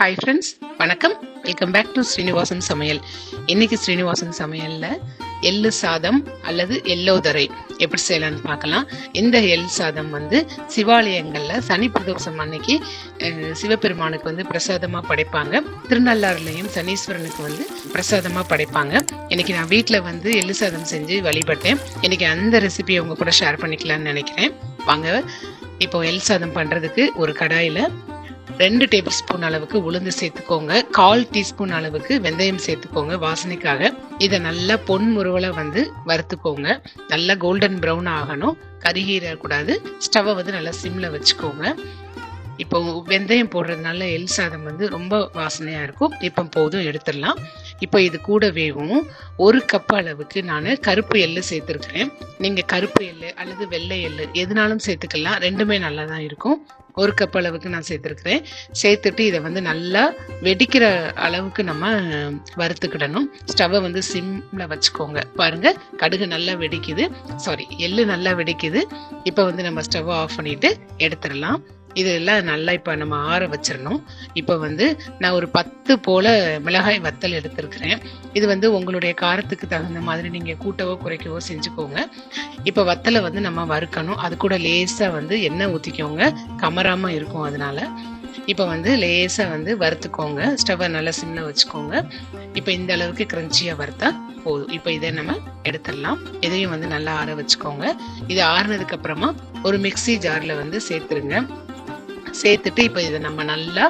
Hi friends வணக்கம். Welcome back to Srinivasan சமையல். இன்னைக்கு ஸ்ரீனிவாசன் சமையலில் எள்ளு சாதம் அல்லது எல்லோதரை எப்படி செய்யலாம்னு பார்க்கலாம். இந்த எள் சாதம் வந்து சிவாலயங்களில் சனி பிரதோஷம் அன்னைக்கு சிவபெருமானுக்கு வந்து பிரசாதமாக படைப்பாங்க. திருநள்ளாறுலையும் சனீஸ்வரனுக்கு வந்து பிரசாதமாக படைப்பாங்க. இன்னைக்கு நான் வீட்டில் வந்து எள்ளு சாதம் செஞ்சு வழிபட்டேன். இன்னைக்கு அந்த ரெசிபியை உங்கள் கூட ஷேர் பண்ணிக்கலாம்னு நினைக்கிறேன். வாங்க இப்போ எள் சாதம் பண்ணுறதுக்கு ஒரு கடாயில் ரெண்டு டேபிள் ஸ்பூன் அளவுக்கு உளுந்து சேர்த்துக்கோங்க. கால் டீஸ்பூன் அளவுக்கு வெந்தயம் சேர்த்துக்கோங்க வாசனைக்காக. இதை நல்லா பொன் முருவலை வந்து வறுத்துக்கோங்க. நல்லா கோல்டன் ப்ரௌன் ஆகணும். கருகீரக்கூடாது ஸ்டவ்வை வந்து நல்லா சிம்மில் வச்சுக்கோங்க. இப்போ வெந்தயம் போடுறதுனால எல் சாதம் வந்து ரொம்ப வாசனையாக இருக்கும். இப்போ போதும் எடுத்துடலாம். இப்போ இது கூட வேகும். ஒரு கப் அளவுக்கு நான் கருப்பு எள்ளு சேர்த்துருக்குறேன். நீங்கள் கருப்பு எள்ளு அல்லது வெள்ளை எள்ளு எதுனாலும் சேர்த்துக்கலாம். ரெண்டுமே நல்லா தான் இருக்கும். ஒரு கப் அளவுக்கு நான் சேர்த்துருக்குறேன். சேர்த்துட்டு இதை வந்து நல்லா வெடிக்கிற அளவுக்கு நம்ம வறுத்துக்கிடணும். ஸ்டவ்வை வந்து சிம்மில் வச்சுக்கோங்க. பாருங்கள் கடுகு நல்லா வெடிக்குது. சாரி எள்ளு நல்லா வெடிக்குது. இப்போ வந்து நம்ம ஸ்டவ் ஆஃப் பண்ணிவிட்டு எடுத்துடலாம். இதெல்லாம் நல்லா இப்போ நம்ம ஆற வச்சிடணும் இப்போ வந்து நான் ஒரு பத்து போல மிளகாய் வத்தல் எடுத்திருக்கிறேன். இது வந்து உங்களுடைய காரத்துக்கு தகுந்த மாதிரி நீங்கள் கூட்டவோ குறைக்கவோ செஞ்சுக்கோங்க. இப்போ வத்தலை வந்து நம்ம வறுக்கணும். அது கூட லேசாக வந்து எண்ணெய் ஊற்றிக்கோங்க கமராமல் இருக்கும் அதனால. இப்போ வந்து லேசாக வந்து வறுத்துக்கோங்க. ஸ்டவ்வை நல்லா சிம்மில் வச்சுக்கோங்க. இப்போ இந்த அளவுக்கு கிரன்ச்சியாக வறுத்தா போதும். இப்போ இதை நம்ம எடுத்துடலாம். இதையும் வந்து நல்லா ஆற வச்சுக்கோங்க. இது ஆறுனதுக்கு அப்புறமா ஒரு மிக்ஸி ஜாரில் வந்து சேர்த்துருங்க. சேர்த்துட்டு இப்போ இதை நம்ம நல்லா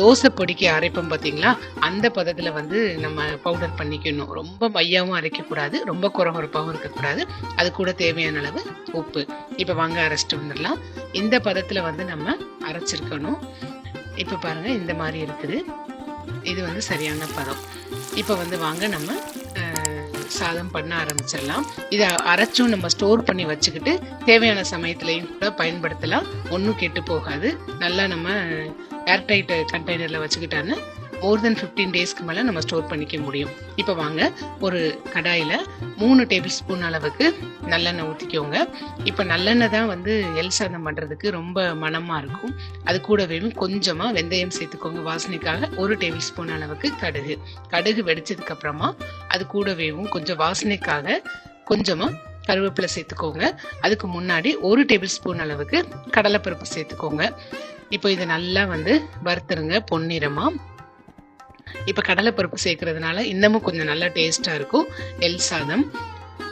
தோசை பொடிக்கு அரைப்போம் பார்த்தீங்களா அந்த பதத்தில் வந்து நம்ம பவுடர் பண்ணிக்கணும். ரொம்ப மையாவும் அரைக்கக்கூடாது. ரொம்ப குறகுறப்பாகவும் இருக்கக்கூடாது. அது கூட தேவையான அளவு உப்பு. இப்போ வாங்க அரைச்சிட்டு வந்துடலாம். இந்த பதத்தில் வந்து நம்ம அரைச்சிருக்கணும். இப்போ பாருங்கள் இந்த மாதிரி இருக்குது. இது வந்து சரியான பதம். இப்போ வந்து வாங்க நம்ம சாதம் பண்ண ஆரம்பிச்சிடலாம். இதை அரைச்சும் நம்ம ஸ்டோர் பண்ணி வச்சுக்கிட்டு தேவையான சமயத்துலையும் கூட பயன்படுத்தலாம். ஒன்றும் கெட்டு போகாது. நல்லா நம்ம ஏர்டைட் கண்டெய்னரில் வச்சுக்கிட்டான்னு மோர் தென் ஃபிஃப்டீன் டேஸ்க்கு மேலே நம்ம ஸ்டோர் பண்ணிக்க முடியும். இப்போ வாங்க ஒரு கடாயில் மூணு டேபிள் ஸ்பூன் அளவுக்கு நல்லெண்ணெய் ஊற்றிக்கோங்க இப்போ நல்லெண்ணெய் தான் வந்து எல் சாதம் பண்ணுறதுக்கு ரொம்ப மனமாக இருக்கும். அது கூடவே கொஞ்சமாக வெந்தயம் சேர்த்துக்கோங்க. வாசனைக்காக ஒரு டேபிள் ஸ்பூன் அளவுக்கு கடுகு. கடுகு வெடிச்சதுக்கப்புறமா அது கூடவேவும் கொஞ்சம் வாசனைக்காக கொஞ்சமாக கருவேப்பிலை சேர்த்துக்கோங்க. அதுக்கு முன்னாடி ஒரு டேபிள் ஸ்பூன் அளவுக்கு கடலைப்பருப்பு சேர்த்துக்கோங்க. இப்போ இதை நல்லா வந்து வறுத்துருங்க பொன்னிறமாக இப்போ கடலைப்பருப்பு சேர்க்கறதுனால இன்னமும் கொஞ்சம் நல்லா டேஸ்ட்டாக இருக்கும். எல் சாதம்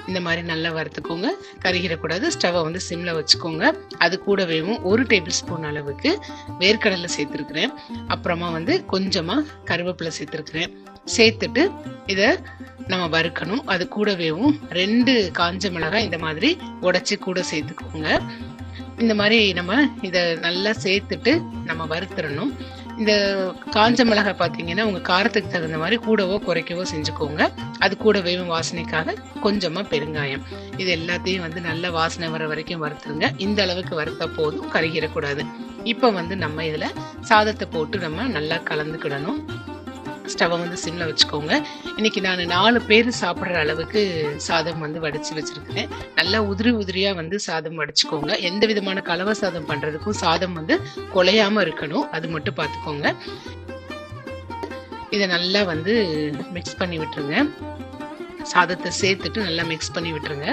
இந்த மாதிரி நல்லா வறுத்துக்கோங்க. கருகிடக்கூடாது. ஸ்டவ்வை வந்து சிம்மில் வச்சுக்கோங்க. அது கூடவேவும் ஒரு டேபிள் ஸ்பூன் அளவுக்கு வேர்க்கடலை சேர்த்துருக்குறேன். அப்புறமா வந்து கொஞ்சமாக கருவேப்பிலை சேர்த்துருக்குறேன். சேர்த்துட்டு இதை நம்ம வறுக்கணும். அது கூடவேவும் ரெண்டு காஞ்ச மிளகாய் இந்த மாதிரி உடச்சி கூட சேர்த்துக்கோங்க. இந்த மாதிரி நம்ம இதை நல்லா சேர்த்துட்டு நம்ம வறுத்துடணும் இந்த காஞ்ச மிளகாய் பார்த்தீங்கன்னா உங்கள் காரத்துக்கு தகுந்த மாதிரி கூடவோ குறைக்கவோ செஞ்சுக்கோங்க. அது கூடவே வாசனைக்காக கொஞ்சமாக பெருங்காயம். இது எல்லாத்தையும் வந்து நல்ல வாசனை வர வரைக்கும் வறுத்துருங்க. இந்த அளவுக்கு வறுத்த போதும் கருகிடக்கூடாது. இப்போ வந்து நம்ம இதில் சாதத்தை போட்டு நம்ம நல்லா கலந்துக்கிடணும். ஸ்டவ்வை வந்து சிம்மில் வச்சுக்கோங்க. இன்னைக்கு நான் நாலு பேர் சாப்பிட்ற அளவுக்கு சாதம் வந்து வடித்து வச்சிருக்கேன் நல்லா உதிரி உதிரியாக வந்து சாதம் வடிச்சுக்கோங்க. எந்த விதமான கலவை சாதம் பண்ணுறதுக்கும் சாதம் வந்து குலையாமல் இருக்கணும். அது மட்டும் பார்த்துக்கோங்க இதை நல்லா வந்து மிக்ஸ் பண்ணி விட்டுருங்க. சாதத்தை சேர்த்துட்டு நல்லா மிக்ஸ் பண்ணி விட்டுருங்க.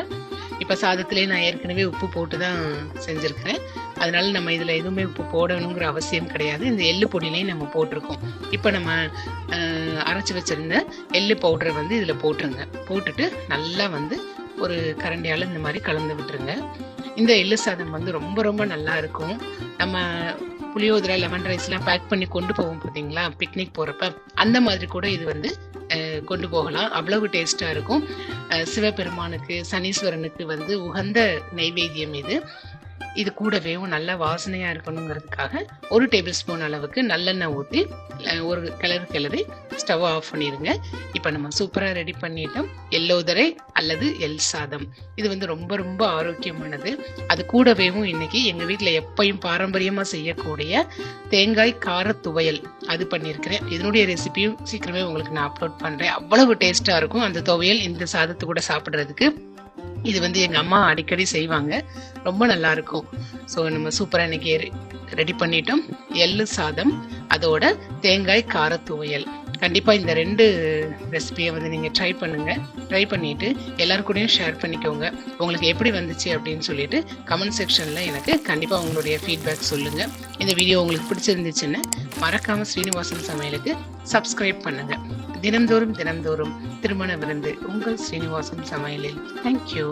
இப்போ சாதத்திலே நான் ஏற்கனவே உப்பு போட்டு தான் செஞ்சுருக்கிறேன். அதனால நம்ம இதில் எதுவுமே இப்போ போடணுங்கிற அவசியம் கிடையாது. இந்த எள்ளு பொடியிலையும் நம்ம போட்டிருக்கோம். இப்போ நம்ம அரைச்சி வச்சிருந்த எள்ளு பவுடரை வந்து இதில் போட்டுருங்க. போட்டுட்டு நல்லா வந்து ஒரு கரண்டியால் இந்த மாதிரி கலந்து விட்டுருங்க. இந்த எள்ளு சாதம் வந்து ரொம்ப ரொம்ப நல்லா இருக்கும். நம்ம புளியோதரை லெமன் ரைஸ்லாம் பேக் பண்ணி கொண்டு போவோம் பார்த்தீங்களா பிக்னிக் போகிறப்ப அந்த மாதிரி கூட இது வந்து கொண்டு போகலாம். அவ்வளவு டேஸ்ட்டாக இருக்கும். சிவபெருமானுக்கு சனீஸ்வரனுக்கு வந்து உகந்த நைவேத்தியம் இது. இது கூடவேவும் நல்ல வாசனையாக இருக்கணுங்கிறதுக்காக ஒரு டேபிள் ஸ்பூன் அளவுக்கு நல்லெண்ணெய் ஊற்றி ஒரு கிளறு கிளறி ஸ்டவ் ஆஃப் பண்ணிடுங்க இப்போ நம்ம சூப்பராக ரெடி பண்ணிட்டோம். எல்லோதரை அல்லது எல் சாதம். இது வந்து ரொம்ப ரொம்ப ஆரோக்கியமானது. அது கூடவேவும் இன்னைக்கு எங்கள் வீட்டில் எப்பயும் பாரம்பரியமாக செய்யக்கூடிய தேங்காய் கார துவையல் அது பண்ணியிருக்கிறேன் இதனுடைய ரெசிபியும் சீக்கிரமே உங்களுக்கு நான் அப்லோட் பண்ணுறேன் அவ்வளவு டேஸ்ட்டாக இருக்கும் அந்த துவையல் இந்த சாதத்து கூட சாப்பிட்றதுக்கு. இது வந்து எங்கள் அம்மா அடிக்கடி செய்வாங்க. ரொம்ப நல்லா இருக்கும் ஸோ நம்ம சூப்பராக இன்னைக்கு ரெடி பண்ணிட்டோம். எள்ளு சாதம் அதோட தேங்காய் கார துவையல். கண்டிப்பாக இந்த ரெண்டு ரெசிபியை வந்து நீங்கள் ட்ரை பண்ணுங்கள் ட்ரை பண்ணிவிட்டு எல்லாரு கூடயும் ஷேர் பண்ணிக்கோங்க. உங்களுக்கு எப்படி வந்துச்சு அப்படின்னு சொல்லிட்டு கமெண்ட் செக்ஷனில் எனக்கு கண்டிப்பாக உங்களுடைய ஃபீட்பேக் சொல்லுங்கள் இந்த வீடியோ உங்களுக்கு பிடிச்சிருந்துச்சுன்னு மறக்காமல் ஸ்ரீனிவாசன் சமையலுக்கு சப்ஸ்கிரைப் பண்ணுங்கள் தினம்தோறும் தினம்தோறும் திருமண விருந்து உங்கள் ஸ்ரீனிவாசன் சமையலில். தேங்க்யூ